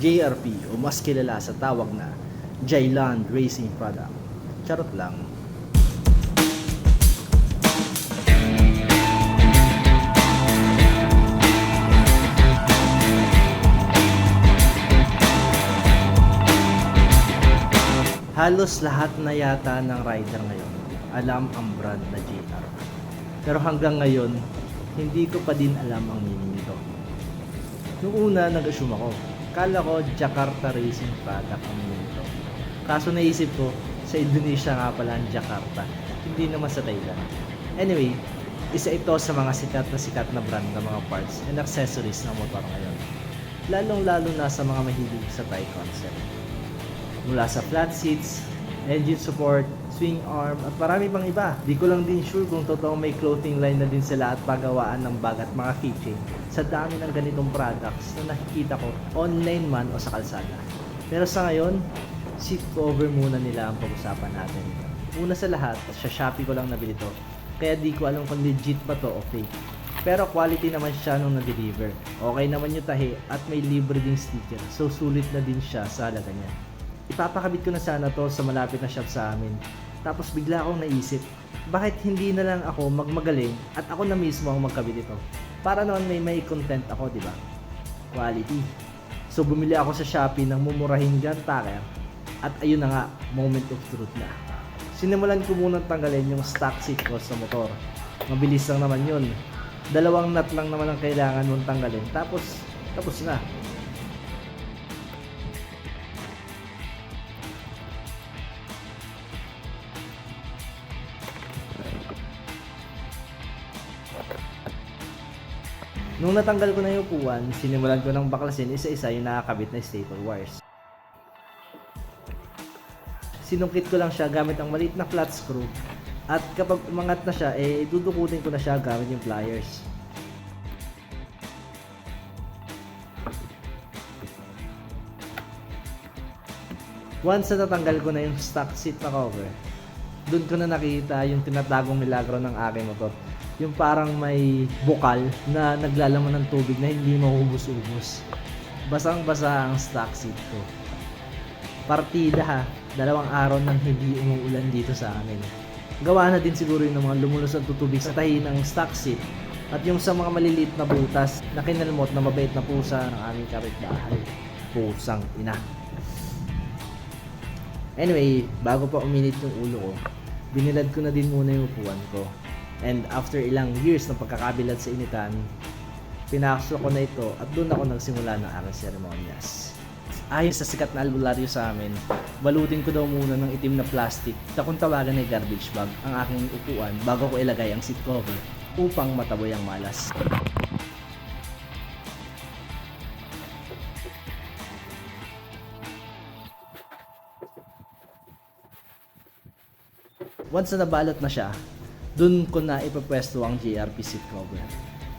JRP o mas kilala sa tawag na Jailand Racing Product. Charot lang. Halos lahat na yata ng rider ngayon alam ang brand na JR. Pero hanggang ngayon, hindi ko pa din alam ang meaning nito. Noong una, nag-assume ako. Kala ko Jakarta Racing Product ang nito. Kaso naisip ko, sa Indonesia nga pala ang Jakarta. Hindi naman sa Thailand. Anyway, isa ito sa mga sikat na sikat na brand ng mga parts and accessories ng motor ngayon. Lalong-lalo na sa mga mahilig sa Thai concept mula sa flat seats, engine support, swing arm, at marami pang iba. Di ko lang din sure kung totoo may clothing line na din sila at pagawaan ng bag at mga keychain sa dami ng ganitong products na nakikita ko online man o sa kalsada. Pero sa ngayon, seat cover muna nila ang pag-usapan natin. Una sa lahat, sa Shopee ko lang nabili to. Kaya di ko alam kung legit ba to o fake. Pero quality naman siya nung na-deliver. Okay naman yung tahi at may libre ding sticker. So sulit na din siya sa halaga niya ipapakabit ko na sana to sa malapit na shop sa amin. Tapos bigla akong naisip, bakit hindi na lang ako magmagaling at ako na mismo ang magkabit ito? Para noon may may content ako, di ba? Quality. So bumili ako sa Shopee ng mumurahin gun tacker at ayun na nga, moment of truth na. Sinimulan ko munang tanggalin yung stock seat ko sa motor. Mabilis lang naman yun. Dalawang nut lang naman ang kailangan mong tanggalin. Tapos, tapos na. Nung natanggal ko na yung upuan, sinimulan ko ng baklasin isa-isa yung nakakabit na staple wires. Sinungkit ko lang siya gamit ang maliit na flat screw at kapag umangat na siya, eh dudukutin ko na siya gamit yung pliers. Once na natanggal ko na yung stock seat na cover, doon ko na nakita yung tinatagong milagro ng aking motor. Yung parang may bukal na naglalaman ng tubig na hindi maubos-ubos. Basang-basa ang stock seat ko. Partida ha, dalawang araw nang hindi umuulan dito sa amin. Gawa na din siguro yung mga lumulusad tutubig sa tahi ng stock seat at yung sa mga maliliit na butas na kinalmot na mabait na pusa ng aming kapitbahay. Pusang ina. Anyway, bago pa uminit yung ulo ko, binilad ko na din muna yung upuan ko. And after ilang years ng pagkakabilad sa initan, pinakso ko na ito at doon ako nagsimula ng aking seremonyas. Ayon sa sikat na albularyo sa amin, balutin ko daw muna ng itim na plastic na kung tawagan ay garbage bag ang aking upuan bago ko ilagay ang seat cover upang mataboy ang malas. Once na nabalot na siya, dun ko na ipapwesto ang JRP seat cover.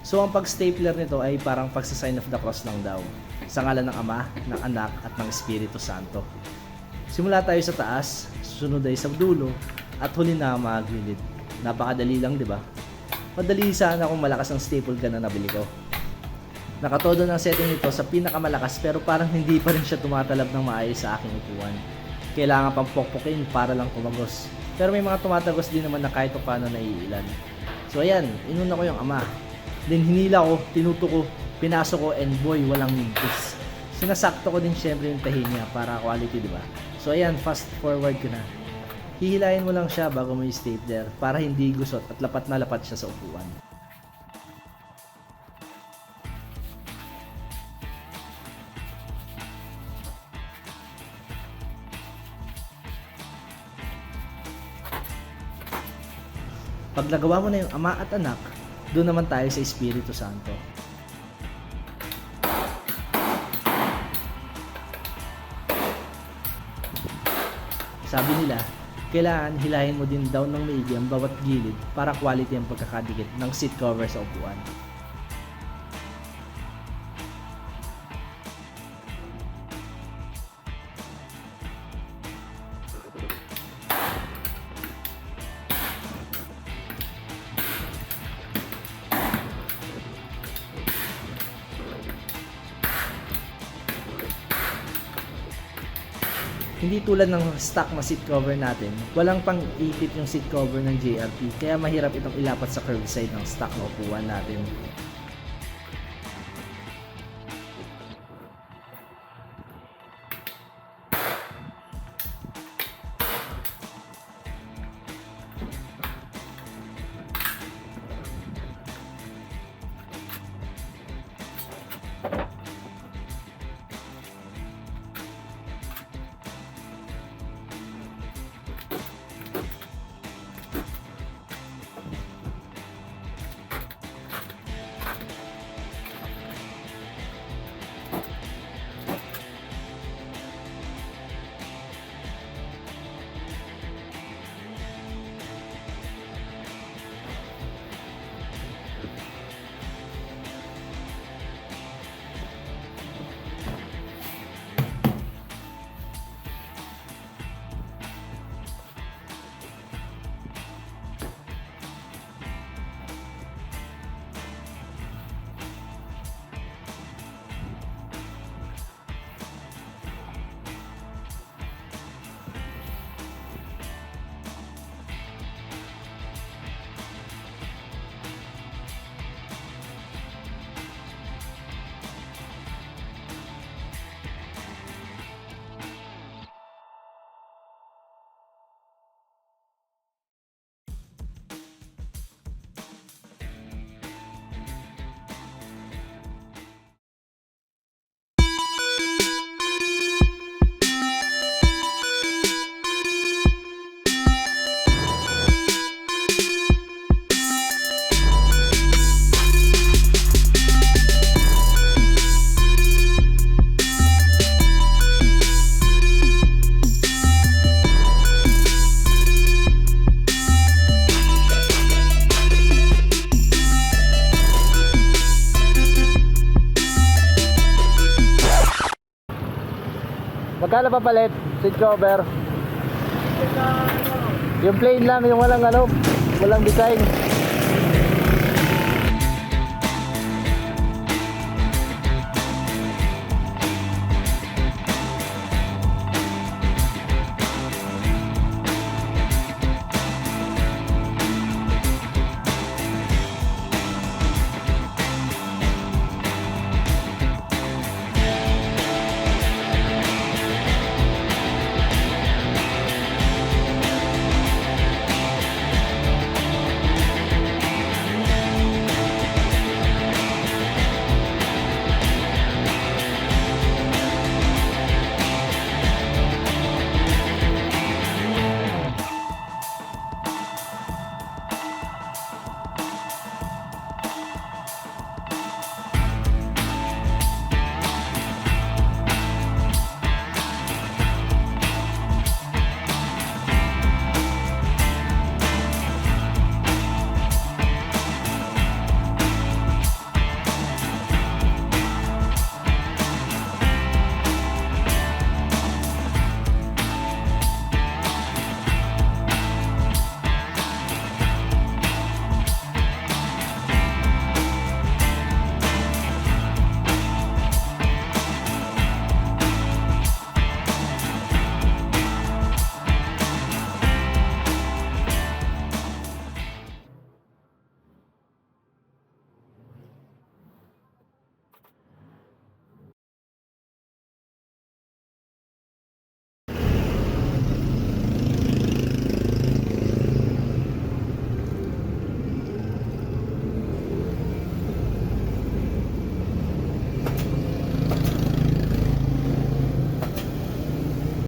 So ang pag-stapler nito ay parang pagsa-sign of the cross lang daw. Sa ngalan ng Ama, ng Anak at ng Espiritu Santo. Simula tayo sa taas, susunod ay sa dulo, at huli na gilid. Napakadali lang, di ba? Madali sana kung malakas ang staple gun na nabili ko. Nakatodo ng setting nito sa pinakamalakas pero parang hindi pa rin siya tumatalab ng maayos sa aking upuan. Kailangan pang pokpokin para lang kumagos. Pero may mga tumatagos din naman na kahit pa paano naiilan. So ayan, inuna ko yung ama. Then hinila ko, tinuto ko, pinasok ko, and boy, walang mintis. Sinasakto ko din syempre yung tahi niya para quality, di ba? So ayan, fast forward ko na. Hihilayin mo lang siya bago mo i-stapler para hindi gusot at lapat na lapat siya sa upuan. Pag nagawa mo na yung ama at anak, doon naman tayo sa Espiritu Santo. Sabi nila, kailangan hilahin mo din daw ng maigi ang bawat gilid para quality ang pagkakadikit ng seat cover sa upuan. Hindi tulad ng stock na seat cover natin, walang pang ipit yung seat cover ng JRP, kaya mahirap itong ilapat sa curved side ng stock na upuan natin. Magkano pa palit? Seat cover? Yung plain lang, yung walang ano, walang design.